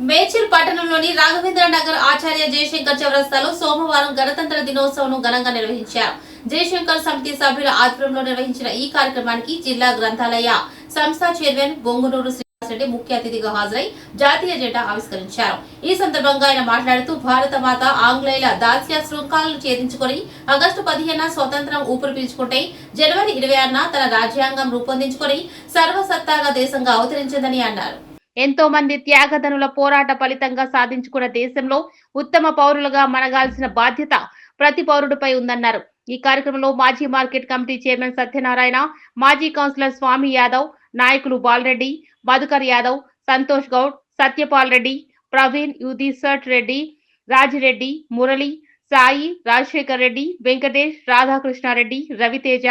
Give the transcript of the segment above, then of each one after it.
మేచూర్ పట్టణంలోని రాఘవేంద్ర నగర్ ఆచార్య జయశంకర్ చౌరస్తాలో సోమవారం గణతంత్ర దినోత్సవం ఘనంగా నిర్వహించారు. జయశంకర్ సమితి సభ్యుల ఆధ్వర్యంలో నిర్వహించిన ఈ కార్యక్రమానికి జిల్లా గ్రంథాలయ సంస్థ చైర్మన్ బొంగునూరు శ్రీనివాసరెడ్డి ముఖ్య అతిథిగా హాజరై జాతీయ జెండా ఆవిష్కరించారు. ఈ సందర్భంగా ఆయన మాట్లాడుతూ భారత మాత ఆంగ్లేయుల దాస్య శృంఖాలను ఛేదించుకొని ఆగస్టు పదిహేన స్వతంత్రం ఊపిరి పీల్చుకుంటే జనవరి ఇరవై ఆరున తన రాజ్యాంగం రూపొందించుకొని సర్వసత్తాగా దేశంగా అవతరించిందని అన్నారు. ఎంతో మంది త్యాగధనుల పోరాట ఫలితంగా సాధించుకున్న దేశంలో ఉత్తమ పౌరులుగా మనగాల్సిన బాధ్యత ప్రతి పౌరుడిపై ఉందన్నారు. ఈ కార్యక్రమంలో మాజీ మార్కెట్ కమిటీ చైర్మన్ సత్యనారాయణ మాజీ కౌన్సిలర్ స్వామి యాదవ్ నాయకులు బాలరెడ్డి మధుకర్ యాదవ్ సంతోష్ గౌడ్ సత్యపాల్ రెడ్డి ప్రవీణ్ యుధిసట్ రెడ్డి రాజిరెడ్డి మురళి సాయి రాజశేఖర్ రెడ్డి వెంకటేష్ రాధాకృష్ణారెడ్డి రవితేజ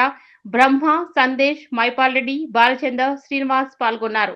బ్రహ్మ సందేశ్ మైపాల్ రెడ్డి బాలచందర్ శ్రీనివాస్ పాల్గొన్నారు.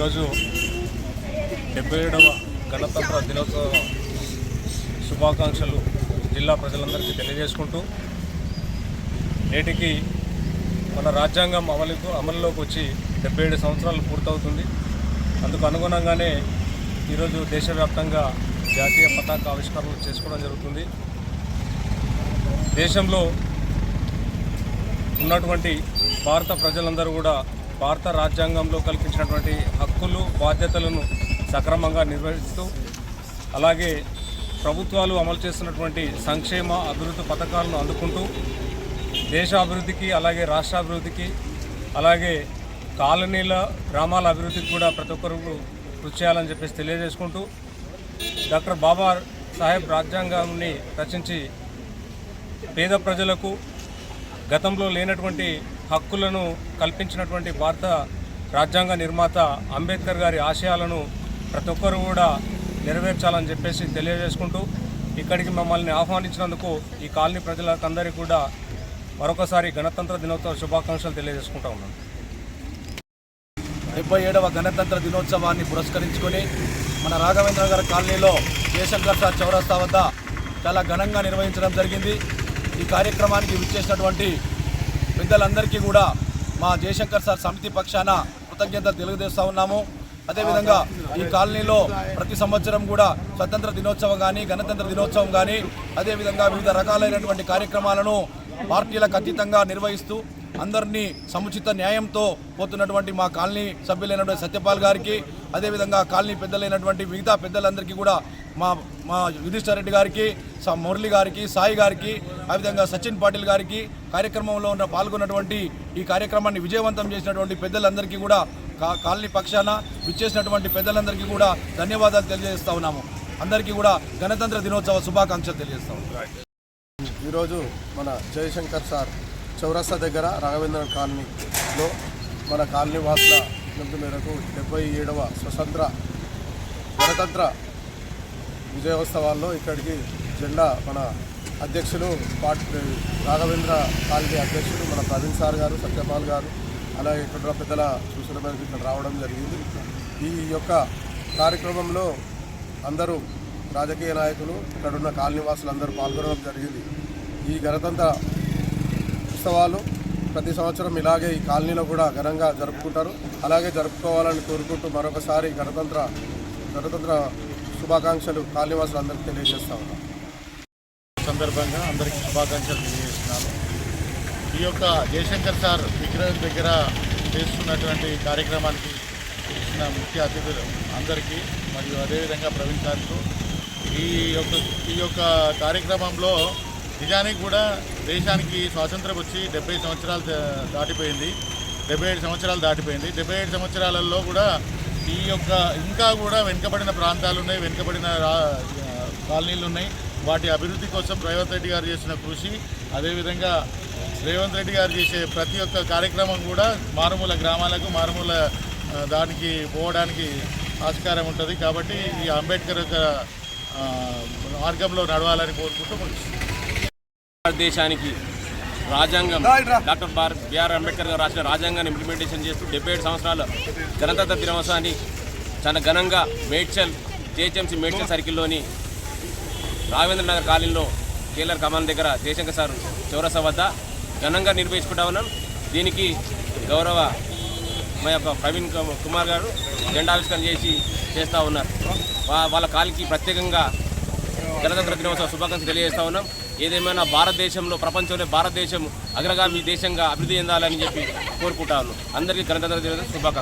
ఈరోజు డెబ్బై ఏడవ గణతంత్ర దినోత్సవ శుభాకాంక్షలు జిల్లా ప్రజలందరికీ తెలియజేసుకుంటూ నేటికి మన రాజ్యాంగం అమలు అమలులోకి వచ్చి డెబ్బై ఏడు సంవత్సరాలు పూర్తవుతుంది. అందుకు అనుగుణంగానే ఈరోజు దేశవ్యాప్తంగా జాతీయ పతాక ఆవిష్కరణలు చేసుకోవడం జరుగుతుంది. దేశంలో ఉన్నటువంటి భారత ప్రజలందరూ కూడా భారత రాజ్యాంగంలో కల్పించినటువంటి హక్కులు బాధ్యతలను సక్రమంగా నిర్వహిస్తూ అలాగే ప్రభుత్వాలు అమలు చేస్తున్నటువంటి సంక్షేమ అభివృద్ధి పథకాలను అందుకుంటూ దేశ అభివృద్ధికి అలాగే రాష్ట్ర అభివృద్ధికి అలాగే కాలనీల గ్రామాల అభివృద్ధికి కూడా ప్రతి ఒక్కరు కృషి చేయాలని చెప్పేసి తెలియజేసుకుంటూ డాక్టర్ బాబా సాహెబ్ రాజ్యాంగాన్ని రచించి పేద ప్రజలకు గతంలో లేనటువంటి హక్కులను కల్పించినటువంటి భారత రాజ్యాంగ నిర్మాత అంబేద్కర్ గారి ఆశయాలను ప్రతి ఒక్కరు కూడా నెరవేర్చాలని చెప్పేసి తెలియజేసుకుంటూ ఇక్కడికి మమ్మల్ని ఆహ్వానించినందుకు ఈ కాలనీ ప్రజలకందరికీ కూడా మరొకసారి గణతంత్ర దినోత్సవ శుభాకాంక్షలు తెలియజేసుకుంటా ఉన్నాను. డెబ్బై ఏడవ గణతంత్ర దినోత్సవాన్ని పురస్కరించుకొని మన రాఘవేంద్ర గారి కాలనీలో జయశంకర్ సార్ చౌరస్తా వద్ద చాలా ఘనంగా నిర్వహించడం జరిగింది. ఈ కార్యక్రమానికి విచ్చేసినటువంటి పెద్దలందరికీ కూడా మా జయశంకర్ సార్ సమితి పక్షాన కృతజ్ఞత తెలియజేస్తూ ఉన్నాము. అదేవిధంగా ఈ కాలనీలో ప్రతి సంవత్సరం కూడా స్వతంత్ర దినోత్సవం కానీ గణతంత్ర దినోత్సవం కానీ అదేవిధంగా వివిధ రకాలైనటువంటి కార్యక్రమాలను పార్టీలకు అతీతంగా నిర్వహిస్తూ అందరినీ సముచిత న్యాయంతో పోతున్నటువంటి మా కాలనీ సభ్యులైనటువంటి సత్యపాల్ గారికి అదేవిధంగా కాలనీ పెద్దలైనటువంటి మిగతా పెద్దలందరికీ కూడా మా మా యుధిష్ఠర్ రెడ్డి గారికి స- మురళి గారికి సాయి గారికి అదేవిధంగా సచిన్ పాటిల్ గారికి కార్యక్రమంలో ఉన్న పాల్గొన్నటువంటి ఈ కార్యక్రమాన్ని విజయవంతం చేసినటువంటి పెద్దలందరికీ కూడా కాలనీ పక్షాన విచ్చేసినటువంటి పెద్దలందరికీ కూడా ధన్యవాదాలు తెలియజేస్తా ఉన్నాము. అందరికీ కూడా గణతంత్ర దినోత్సవ శుభాకాంక్షలు తెలియజేస్తా ఉన్నాము. ఈరోజు మన జయశంకర్ సార్ చౌరస్తా దగ్గర రాఘవేంద్ర కాలనీలో మన కాలనీ వాసుల విజ్ఞప్తి మేరకు డెబ్బై ఏడవ స్వతంత్ర గణతంత్ర విజయోత్సవాల్లో ఇక్కడికి జెండా మన అధ్యక్షులు పార్టీ రాఘవేంద్ర కాలనీ అధ్యక్షులు మన ప్రవీణ్ సార్ గారు సత్యపాల్ గారు అలాగే ఇక్కడ పెద్దల సూచన మేరకు ఇక్కడ రావడం జరిగింది. ఈ యొక్క కార్యక్రమంలో అందరూ రాజకీయ నాయకులు ఇక్కడున్న కాలనీవాసులు అందరూ పాల్గొనడం జరిగింది. ఈ గణతంత్ర ఉత్సవాలు ప్రతి సంవత్సరం ఇలాగే ఈ కాలనీలో కూడా ఘనంగా జరుపుకుంటారు. అలాగే జరుపుకోవాలని కోరుకుంటూ మరొకసారి గణతంత్ర గణతంత్ర శుభాకాంక్షలు కాలనీవాసులందరికీ తెలియజేస్తా ఉన్నాం. సందర్భంగా అందరికీ శుభాకాంక్షలు తెలియజేస్తున్నాను. ఈ యొక్క జయశంకర్ సార్ విగ్రహం దగ్గర చేస్తున్నటువంటి కార్యక్రమానికి ఇచ్చిన ముఖ్య అతిథులు అందరికీ మరియు అదేవిధంగా ప్రవీణ్ సార్కు. ఈ యొక్క ఈ యొక్క కార్యక్రమంలో నిజానికి కూడా దేశానికి స్వాతంత్రం వచ్చి డెబ్బై సంవత్సరాలు దాటిపోయింది. డెబ్బై ఏడు సంవత్సరాలు దాటిపోయింది. డెబ్బై ఏడు సంవత్సరాలలో కూడా ఈ యొక్క ఇంకా కూడా వెనుకబడిన ప్రాంతాలు ఉన్నాయి వెనుకబడిన కాలనీలు ఉన్నాయి. వాటి అభివృద్ధి కోసం రేవంత్ రెడ్డి గారు చేసిన కృషి అదేవిధంగా రేవంత్ రెడ్డి గారు చేసే ప్రతి ఒక్క కార్యక్రమం కూడా మారుమూల గ్రామాలకు మారుమూల దానికి పోవడానికి ఆస్కారం ఉంటుంది. కాబట్టి ఈ అంబేద్కర్ యొక్క మార్గంలో నడవాలని కోరుకుంటూ భారతదేశానికి రాజ్యాంగం డాక్టర్ బార్ బిఆర్ అంబేద్కర్ గారు రాసిన రాజ్యాంగాన్ని ఇంప్లిమెంటేషన్ చేస్తూ డెబ్బై ఏడు సంవత్సరాల గణతంత్ర దినోత్సవాన్ని చాలా ఘనంగా మేడ్చల్ జేహెచ్ఎంసీ మేడ్చల్ సర్కిల్లోని రాఘవేంద్ర నగర్ కాలనీలో కేలర్ కమాన్ దగ్గర జయశంకర్ సార్ చౌరసా వద్ద ఘనంగా నిర్వహించుకుంటా ఉన్నాం. దీనికి గౌరవ మా యొక్క ప్రవీణ్ కుమార్ గారు జెండావిష్కరణ చేసి చేస్తూ ఉన్నారు. వాళ్ళ కాలికి ప్రత్యేకంగా గణతంత్ర దినోత్సవ శుభాకాంక్షలు తెలియజేస్తా ఉన్నాం. ఏదేమైనా భారతదేశంలో ప్రపంచంలో భారతదేశం అగ్రగామి దేశంగా అభివృద్ధి చెందాలని చెప్పి కోరుకుంటాను. అందరికీ గణతంత్ర దినోత్సవ శుభాకాంక్షలు.